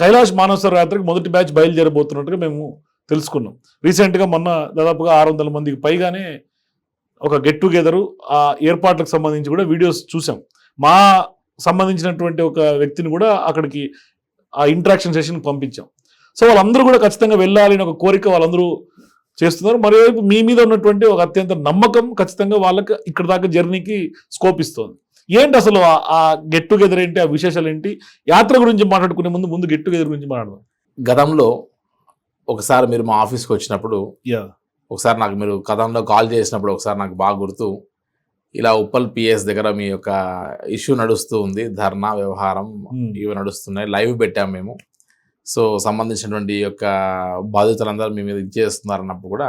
కైలాష్ మానసర యాత్రకు మొదటి బ్యాచ్ బయలుదేరబోతున్నట్టుగా మేము తెలుసుకున్నాం. రీసెంట్గా మొన్న దాదాపుగా ఆరు వందల మందికి పైగానే ఒక గెట్ టుగెదరు ఆ ఏర్పాట్లకు సంబంధించి కూడా వీడియోస్ చూసాం. మా సంబంధించినటువంటి ఒక వ్యక్తిని కూడా అక్కడికి ఆ ఇంట్రాక్షన్ సెషన్కి పంపించాం. సో వాళ్ళందరూ కూడా ఖచ్చితంగా వెళ్ళాలి అనే ఒక కోరిక వాళ్ళందరూ చేస్తున్నారు. మరోవైపు మీ మీద ఉన్నటువంటి ఒక అత్యంత నమ్మకం ఖచ్చితంగా వాళ్ళకి ఇక్కడ దాకా జర్నీకి స్కోప్ ఇస్తుంది. ఏంటి అసలు ఆ- గెట్ టుగెదర్ ఏంటి ఆ విశేషాలు ఏంటి యాత్ర గురించి మాట్లాడుకునే ముందు ముందు గెట్ టుగెదర్ గురించి మాట్లాడదాం. గతంలో ఒకసారి మీరు మా ఆఫీస్కి వచ్చినప్పుడు ఒకసారి నాకు మీరు కథంలో కాల్ చేసినప్పుడు ఒకసారి నాకు బాగా గుర్తు. ఇలా ఉప్పల్ పిఎస్ దగ్గర మీ యొక్క ఇష్యూ నడుస్తూ ఉంది ధర్నా వ్యవహారం ఇవి నడుస్తున్నాయి లైవ్ పెట్టాం మేము. సో సంబంధించినటువంటి ఈ యొక్క బాధితులందరూ మీ మీద ఇచ్చేస్తున్నారు అన్నప్పుడు కూడా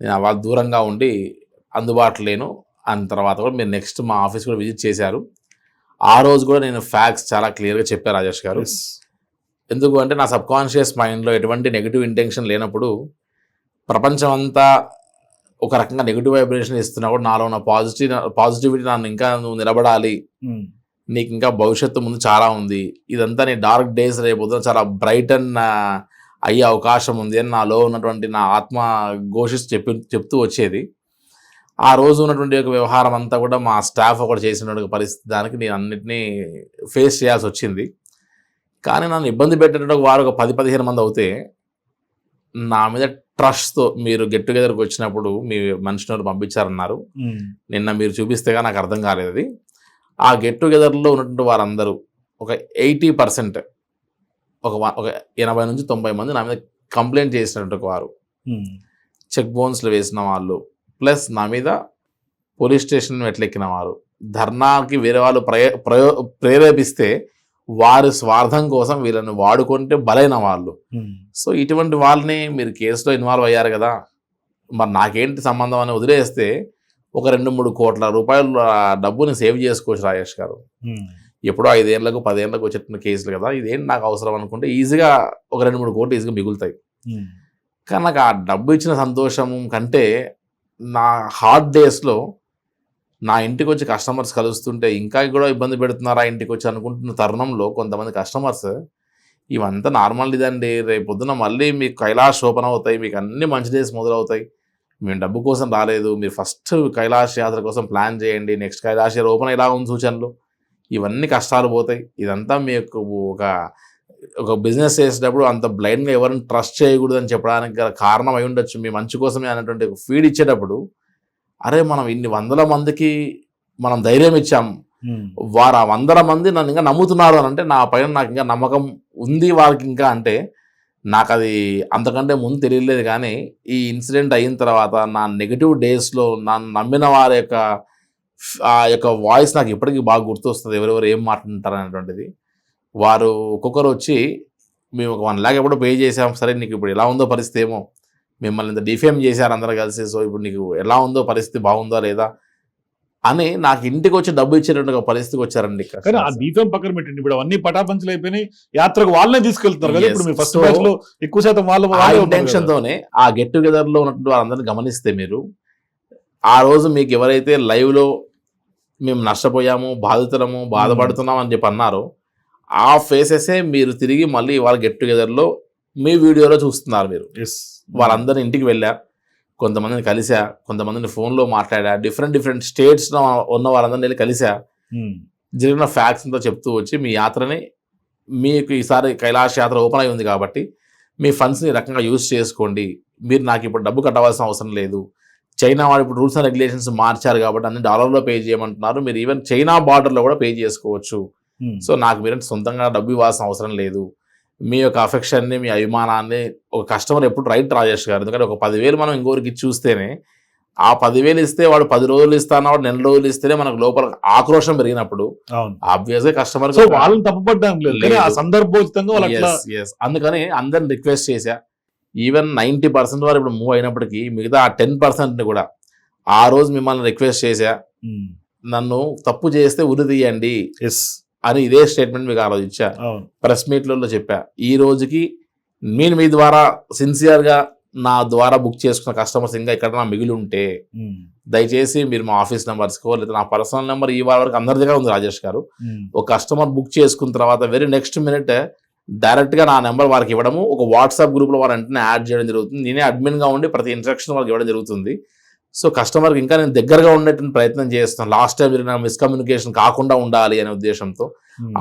నేను వాళ్ళ దూరంగా ఉండి అందుబాటులో అన్న తర్వాత కూడా మీరు నెక్స్ట్ మా ఆఫీస్ కూడా విజిట్ చేశారు. ఆ రోజు కూడా నేను ఫ్యాక్ట్స్ చాలా క్లియర్గా చెప్పాను రాజేష్ గారు. ఎందుకు అంటే నా సబ్ కాన్షియస్ మైండ్లో ఎటువంటి నెగిటివ్ ఇంటెన్షన్ లేనప్పుడు ప్రపంచం అంతా ఒక రకంగా నెగిటివ్ వైబ్రేషన్ ఇస్తున్నా కూడా నాలో ఉన్న పాజిటివ్ పాజిటివిటీ నన్ను ఇంకా నువ్వు నిలబడాలి. నీకు ఇంకా భవిష్యత్తు ముందు చాలా ఉంది. ఇదంతా నీ డార్క్ డేస్ రేపు చాలా బ్రైట్ అండ్ అయ్యే అవకాశం ఉంది అని నాలో ఉన్నటువంటి నా ఆత్మ ఘోషిస్తూ చెప్పి చెప్తూ వచ్చేది. ఆ రోజు ఉన్నటువంటి ఒక వ్యవహారం అంతా కూడా మా స్టాఫ్ ఒకటి చేసినటువంటి పరిస్థితి దానికి నేను అన్నిటినీ ఫేస్ చేయాల్సి వచ్చింది. కానీ నన్ను ఇబ్బంది పెట్టేటప్పుడు వారు ఒక పది పదిహేను మంది అవుతే నా మీద ట్రస్ట్తో మీరు గెట్ టుగెదర్కి వచ్చినప్పుడు మీ మనిషిని పంపించారన్నారు. నిన్న మీరు చూపిస్తేగా నాకు అర్థం కాలేదు అది. ఆ గెట్ టుగెదర్లో ఉన్నటువంటి వారందరూ ఒక ఎయిటీ పర్సెంట్ ఒక ఒక ఎనభై నుంచి తొంభై మంది నా మీద కంప్లైంట్ చేసినటువంటి వారు. చెక్ బౌన్స్లు వేసిన వాళ్ళు ప్లస్ నా మీద పోలీస్ స్టేషన్ ఎట్లెక్కిన వారు. ధర్నాకి వేరే వాళ్ళు ప్రయ ప్రయో ప్రేరేపిస్తే వారి స్వార్థం కోసం వీళ్ళని వాడుకుంటే బలైన వాళ్ళు. సో ఇటువంటి వాళ్ళని మీరు కేసులో ఇన్వాల్వ్ అయ్యారు కదా. మరి నాకేంటి సంబంధం అని వదిలేస్తే ఒక రెండు మూడు కోట్ల రూపాయలు డబ్బుని సేవ్ చేసుకోవచ్చు రాజేష్ గారు. ఎప్పుడో ఐదేళ్ళకు పదేళ్ళకు వచ్చేటువంటి కేసులు కదా. ఇదేంటి నాకు అవసరం అనుకుంటే ఈజీగా ఒక రెండు మూడు కోట్లు ఈజీగా మిగులుతాయి. కానీ నాకు ఆ డబ్బు ఇచ్చిన సంతోషం కంటే నా హార్డ్ డేస్లో నా ఇంటికి వచ్చి కస్టమర్స్ కలుస్తుంటే ఇంకా కూడా ఇబ్బంది పెడుతున్నారా ఇంటికి వచ్చి అనుకుంటున్న తరుణంలో కొంతమంది కస్టమర్స్ ఇవంతా నార్మల్ ఇదండి రేపు పొద్దున మళ్ళీ మీకు కైలాష్ ఓపెన్ అవుతాయి మీకు అన్ని మంచి డేస్ మొదలవుతాయి. మేము డబ్బు కోసం రాలేదు మీరు ఫస్ట్ కైలాస యాత్ర కోసం ప్లాన్ చేయండి నెక్స్ట్ కైలాస యాత్ర ఓపెన్ ఎలా ఉంది సూచనలు. ఇవన్నీ కష్టాలు పోతాయి. ఇదంతా మీకు ఒక ఒక బిజినెస్ చేసేటప్పుడు అంత బ్లైండ్గా ఎవరిని ట్రస్ట్ చేయకూడదు అని చెప్పడానికి గల కారణం అయి ఉండొచ్చు. మీ మంచి కోసమే అనేటువంటి ఫీడ్ ఇచ్చేటప్పుడు అరే మనం ఇన్ని వందల మందికి మనం ధైర్యం ఇచ్చాం. వారు ఆ వందల మంది నన్ను ఇంకా నమ్ముతున్నారు అని అంటే నా పైన నాకు ఇంకా నమ్మకం ఉంది వాళ్ళకి ఇంకా అంటే నాకు అది అంతకంటే ముందు తెలియలేదు కానీ ఈ ఇన్సిడెంట్ అయిన తర్వాత నా నెగిటివ్ డేస్లో నన్ను నమ్మిన వారి యొక్క ఆ యొక్క వాయిస్ నాకు ఇప్పటికీ బాగా గుర్తొస్తుంది. ఎవరెవరు ఏం మాట్లాడుతారు అనేటువంటిది వారు ఒక్కొక్కరు వచ్చి మేము ఒక వన్ ల్యాక్ ఎప్పుడో పే చేసాం సరే నీకు ఇప్పుడు ఎలా ఉందో పరిస్థితి ఏమో మిమ్మల్ని ఇంత డిఫేమ్ చేశారు అందరూ కలిసి సో ఇప్పుడు నీకు ఎలా ఉందో పరిస్థితి బాగుందో లేదా అని నాకు ఇంటికి వచ్చి డబ్బు ఇచ్చేటువంటి ఒక పరిస్థితికి వచ్చారండి. కానీ ఆ దీపం పక్కన పెట్టండి ఇప్పుడు అవన్నీ పటాపంచలు అయిపోయినాయి యాత్రకు వాళ్ళనే తీసుకెళ్తున్నారు కదా. ఇప్పుడు మీ ఫస్ట్లో ఎక్కువ శాతం వాళ్ళు కదా. తోనే ఆ గెట్ టుగెదర్లో ఉన్నటువంటి వారందరిని గమనిస్తే మీరు ఆ రోజు మీకు ఎవరైతే లైవ్లో మేము నష్టపోయాము బాధితులము బాధపడుతున్నాం అని చెప్పి అన్నారో ఆ ఫేసెసే మీరు తిరిగి మళ్ళీ వాళ్ళ గెట్ టుగెదర్లో మీ వీడియోలో చూస్తున్నారు మీరు Yes. వాళ్ళందరి ఇంటికి వెళ్ళా కొంతమందిని కలిసా కొంతమందిని ఫోన్లో మాట్లాడా డిఫరెంట్ డిఫరెంట్ స్టేట్స్లో ఉన్న వాళ్ళందరిని వెళ్ళి కలిసా Hmm. జరిగిన ఫ్యాక్ట్స్ అంతా చెప్తూ వచ్చి మీ యాత్రని మీకు ఈసారి కైలాష్ యాత్ర ఓపెన్ అయి ఉంది కాబట్టి మీ ఫండ్స్ని రకంగా యూజ్ చేసుకోండి మీరు నాకు ఇప్పుడు డబ్బు కట్టవలసిన అవసరం లేదు చైనా వాళ్ళు ఇప్పుడు రూల్స్ అండ్ రెగ్యులేషన్స్ మార్చారు కాబట్టి అన్ని డాలర్లో పే చేయమంటున్నారు మీరు ఈవెన్ చైనా బార్డర్లో కూడా పే చేసుకోవచ్చు. సో నాకు మీరు సొంతంగా డబ్బు ఇవ్వాల్సిన అవసరం లేదు. మీ యొక్క అఫెక్షన్ని మీ అభిమానాన్ని ఒక కస్టమర్ ఎప్పుడు రైట్ రాజేష్ గారు. ఎందుకంటే ఒక పదివేలు మనం ఇంకోరికి చూస్తేనే ఆ పదివేలు ఇస్తే వాడు పది రోజులు ఇస్తానా వాడు నెల రోజులు ఇస్తేనే మనకు లోపల ఆక్రోషం పెరిగినప్పుడు ఆబ్వియస్గా కస్టమర్ వాళ్ళని లేదు. సందర్భోచితంగా అందుకని అందరిని రిక్వెస్ట్ చేశా. ఈవెన్ నైంటీ పర్సెంట్ వారు ఇప్పుడు మూవ్ అయినప్పటికీ మిగతా ఆ టెన్ పర్సెంట్ కూడా ఆ రోజు మిమ్మల్ని రిక్వెస్ట్ చేశా. నన్ను తప్పు చేస్తే ఉరి తీయండి. ఎస్ అని ఇదే స్టేట్మెంట్ మీకు ఆ రోజు ఇచ్చా అవును ప్రెస్ మీట్లలో చెప్పా. ఈ రోజుకి నేను మీ ద్వారా సిన్సియర్గా నా ద్వారా బుక్ చేసుకున్న కస్టమర్స్ ఇంకా ఎక్కడైనా మిగిలి ఉంటే. దయచేసి మీరు మా ఆఫీస్ నెంబర్స్కో లేదా నా పర్సనల్ నెంబర్ ఈ వారి వరకు అందరి దగ్గర ఉంది రాజేష్ గారు. ఒక కస్టమర్ బుక్ చేసుకున్న తర్వాత వెరీ నెక్స్ట్ మినిట్ డైరెక్ట్గా నా నెంబర్ వారికి ఇవ్వడము ఒక వాట్సాప్ గ్రూప్లో వారు వెంటనే యాడ్ చేయడం జరుగుతుంది. నేనే అడ్మిన్గా ఉండి ప్రతి ఇన్స్ట్రక్షన్ వాళ్ళకి ఇవ్వడం జరుగుతుంది. సో కస్టమర్కి ఇంకా నేను దగ్గరగా ఉండేటువంటి ప్రయత్నం చేస్తున్నాను లాస్ట్ టైం జరిగిన మిస్కమ్యూనికేషన్ కాకుండా ఉండాలి అనే ఉద్దేశంతో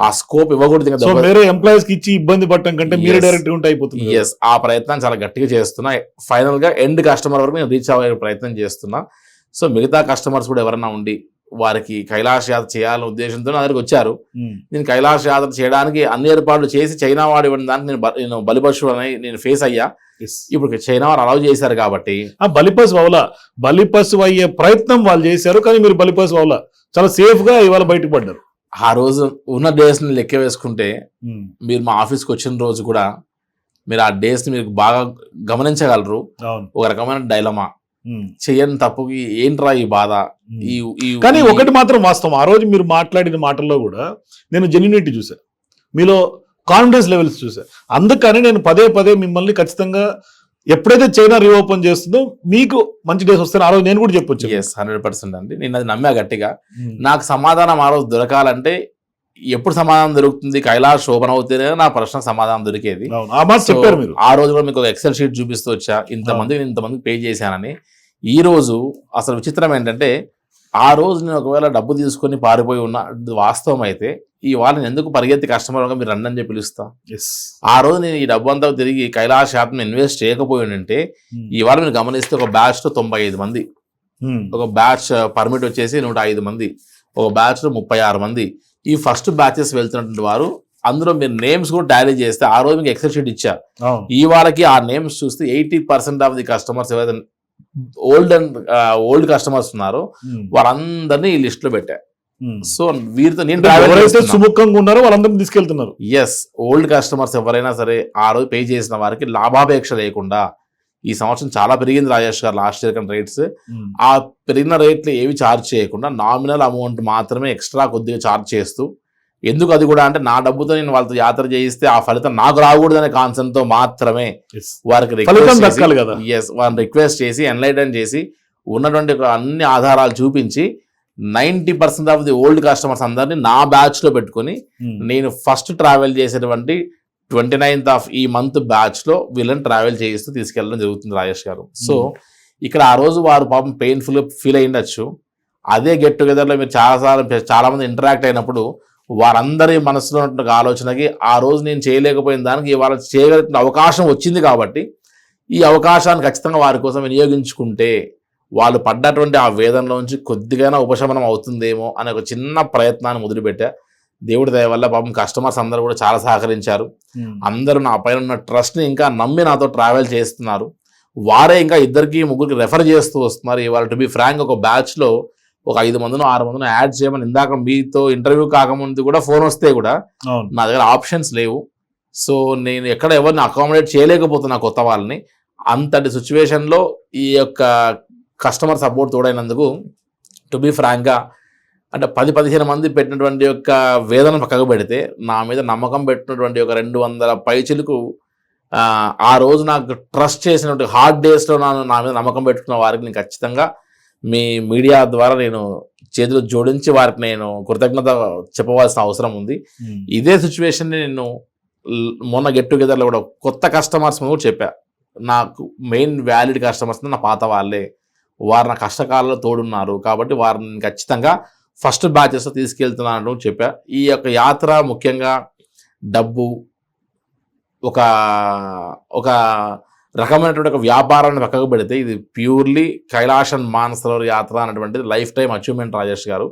ఆ స్కోప్ ఇవ్వకూడదు వేరే ఎంప్లాయీస్కి ఇచ్చి ఇబ్బంది పడటం కంటే మీరే. డైరెక్ట్ ఉంటే అయిపోతుంది. ఎస్ ఆ ప్రయత్నం చాలా గట్టిగా చేస్తున్నా. ఫైనల్గా ఎండ్ కస్టమర్ వరకు నేను రీచ్ అవ్వే ప్రయత్నం చేస్తున్నా. సో మిగతా కస్టమర్స్ కూడా ఎవరైనా ఉండి వారికి కైలాస యాత్ర చేయాలనే ఉద్దేశంతో నా దగ్గరికి వచ్చారు. నేను కైలాస యాత్ర చేయడానికి అన్ని ఏర్పాట్లు చేసి చైనా వాడు ఇవ్వడం దానికి నేను నేను బలిపశువు అని నేను ఫేస్ అయ్యా. ఇప్పుడు చైనా వారు అలౌ చేశారు కాబట్టి. ఆ బలిపశు అవలా. బలిపశు అయ్యే ప్రయత్నం వాళ్ళు చేశారు కానీ మీరు బలిపశు అవలా. చాలా సేఫ్గా ఇవాళ బయటకు పడ్డారు. ఆ రోజు ఉన్న డేస్ని లెక్క వేసుకుంటే. మీరు మా ఆఫీస్కి వచ్చిన రోజు కూడా మీరు ఆ డేస్ని మీరు బాగా గమనించగలరు. ఒక రకమైన డైలమా. చెయ్యని తప్పుకి ఏంట్రా ఈ బాధ. ఈ కానీ ఒకటి మాత్రం వాస్తవం. ఆ రోజు మీరు మాట్లాడిన మాటల్లో కూడా నేను జెన్యునిటీ చూసా మీలో కాన్ఫిడెన్స్ లెవెల్స్ చూసా అందుకని నేను పదే పదే మిమ్మల్ని ఖచ్చితంగా ఎప్పుడైతే చైనా రీఓపెన్ చేస్తుందో మీకు మంచి డేస్ వస్తాయి ఆ రోజు నేను కూడా చెప్పొచ్చు ఎస్ హండ్రెడ్ పర్సెంట్ అండి. నేను అది నమ్మా గట్టిగా. నాకు సమాధానం ఆ రోజు దొరకాలంటే ఎప్పుడు సమాధానం దొరుకుతుంది? కైలాష్ ఓపెన్ అవుతేనే నా ప్రశ్న సమాధానం దొరికేది. చెప్పారు మీరు. ఆ రోజు కూడా మీకు ఎక్సెల్ షీట్ చూపిస్తూ వచ్చా. ఇంతమంది ఇంతమందికి పే చేశానని. ఈ రోజు అసలు విచిత్రం ఏంటంటే ఆ రోజు నేను ఒకవేళ డబ్బు తీసుకొని పారిపోయి ఉన్న వాస్తవం అయితే ఈ వాళ్ళని ఎందుకు పరిగెత్తి కస్టమర్గా మీరు రండి అని చెప్పి పిలుస్తా. ఆ రోజు నేను ఈ డబ్బు అంతా తిరిగి కైలాష్ యాప్ని ఇన్వెస్ట్ చేయకపోయి ఉంటే ఇవాళ మీరు గమనిస్తే ఒక బ్యాచ్లో తొంభై ఐదు మంది. ఒక బ్యాచ్ పర్మిట్ వచ్చేసి నూట ఐదు మంది. ఒక బ్యాచ్లో ముప్పై ఆరు మంది. ఈ ఫస్ట్ బ్యాచెస్ వెళ్తున్నటువంటి వారు అందులో మీరు నేమ్స్ కూడా టాలీ చేస్తే ఆ రోజు మీకు ఎక్సెల్ షీట్ ఇచ్చా అవును. ఈ వాళ్ళకి ఆ నేమ్స్ చూస్తే eighty percent of the customers ఎవరైతే ఓల్డ్ అండ్ ఓల్డ్ కస్టమర్స్ ఉన్నారో. వారందరినీ ఈ లిస్ట్లో పెట్టా. సో వీరితో నేను ఎవరైతే సుముఖంగా ఉన్నారో వాళ్ళందరినీ తీసుకెళ్తున్నారు ఎస్ ఓల్డ్ కస్టమర్స్ ఎవరైనా సరే ఆ రోజు పే చేసిన వారికి లాభాపేక్ష లేకుండా ఈ సంవత్సరం చాలా పెరిగింది రాజేష్ గారు లాస్ట్ ఇయర్ కన్నా రేట్స్. ఆ పెరిగిన రేట్లు ఏవి ఛార్జ్ చేయకుండా నామినల్ అమౌంట్ మాత్రమే ఎక్స్ట్రా కొద్దిగా ఛార్జ్ చేస్తూ ఎందుకు అది కూడా అంటే నా డబ్బుతో నేను వాళ్ళతో యాత్ర చేయిస్తే ఆ ఫలితం నాకు రాకూడదనే కాన్సెప్ట్తో మాత్రమే. వారికి. ఎస్ వారిని రిక్వెస్ట్ చేసి ఎన్లైటన్ చేసి ఉన్నటువంటి అన్ని ఆధారాలు చూపించి ninety percent of the old customers అందరినీ నా బ్యాచ్లో పెట్టుకొని ఉమ్. నేను ఫస్ట్ ట్రావెల్ చేసేటువంటి ట్వంటీ నైన్త్ ఆఫ్ ఈ మంత్ బ్యాచ్లో వీళ్ళని ట్రావెల్ చేయిస్తూ తీసుకెళ్ళడం జరుగుతుంది రాజేష్ గారు సో ఇక్కడ ఆ రోజు వారు పాపం పెయిన్ఫుల్ ఫీల్ అయ్యిండొచ్చు అదే గెట్ టుగెదర్లో మీరు చాలాసార్లు చాలా మంది ఇంటరాక్ట్ అయినప్పుడు వారందరి మనసులో ఉన్న ఆలోచనకి ఆ రోజు నేను చేయలేకపోయిన దానికి ఇవాళ చేయగలిగిన అవకాశం వచ్చింది కాబట్టి ఈ అవకాశాన్ని ఖచ్చితంగా వారి కోసం వినియోగించుకుంటే వాళ్ళు పడ్డటువంటి ఆ వేదనలోంచి కొద్దిగైనా ఉపశమనం అవుతుందేమో అనే ఒక చిన్న ప్రయత్నాన్ని మొదలుపెట్టా. దేవుడి దయ వల్ల పాపం కస్టమర్స్ అందరూ కూడా చాలా సహకరించారు. అందరూ నా పైన ఉన్న ట్రస్ట్ని ఇంకా నమ్మి నాతో ట్రావెల్ చేస్తున్నారు. వారే ఇంకా ఇద్దరికి ముగ్గురికి రెఫర్ చేస్తూ వస్తున్నారు. ఇవాళ టు బి ఫ్రాంక్ ఒక బ్యాచ్లో ఒక ఐదు మందిని ఆరు మందిని యాడ్ చేయమని ఇందాక మీతో ఇంటర్వ్యూ కాకముందు కూడా ఫోన్ వస్తే కూడా నా దగ్గర ఆప్షన్స్ లేవు. సో నేను ఎక్కడ ఎవరిని అకామిడేట్ చేయలేకపోతున్నా కొత్త వాళ్ళని. అంతటి సిచ్యువేషన్లో ఈ యొక్క కస్టమర్ సపోర్ట్ తోడైనందుకు టు బి ఫ్రాంక్గా అంటే పది పదిహేను మంది పెట్టినటువంటి యొక్క వేదన పక్కకు పెడితే నా మీద నమ్మకం పెట్టినటువంటి ఒక రెండు వందల పైచిలకు ఆ, ఆ రోజు నాకు ట్రస్ట్ చేసినటువంటి హార్డ్ డేస్లో నా నా మీద నమ్మకం పెట్టుకున్న వారికి నేను ఖచ్చితంగా మీ మీడియా ద్వారా నేను చేతులు జోడించి వారికి నేను కృతజ్ఞత చెప్పవలసిన అవసరం ఉంది. ఇదే సిచ్యువేషన్ నేను మొన్న గెట్ టుగెదర్లో కూడా కొత్త కస్టమర్స్ కూడా చెప్పా. నాకు మెయిన్ వ్యాలిడ్ కస్టమర్స్ నా పాత వాళ్ళే. వారు నా కష్టకాలంలో తోడున్నారు కాబట్టి వారిని ఖచ్చితంగా ఫస్ట్ బ్యాచెస్ తీసుకెళ్తున్నాను చెప్పా. ఈ యొక్క యాత్ర ముఖ్యంగా డబ్బు ఒక ఒక రకమైనటువంటి ఒక వ్యాపారాన్ని పక్కకు పెడితే ఇది ప్యూర్లీ కైలాసన్ మానసరోవర్ యాత్ర అనేటువంటిది లైఫ్ టైం అచీవ్మెంట్ రాజేష్ గారు.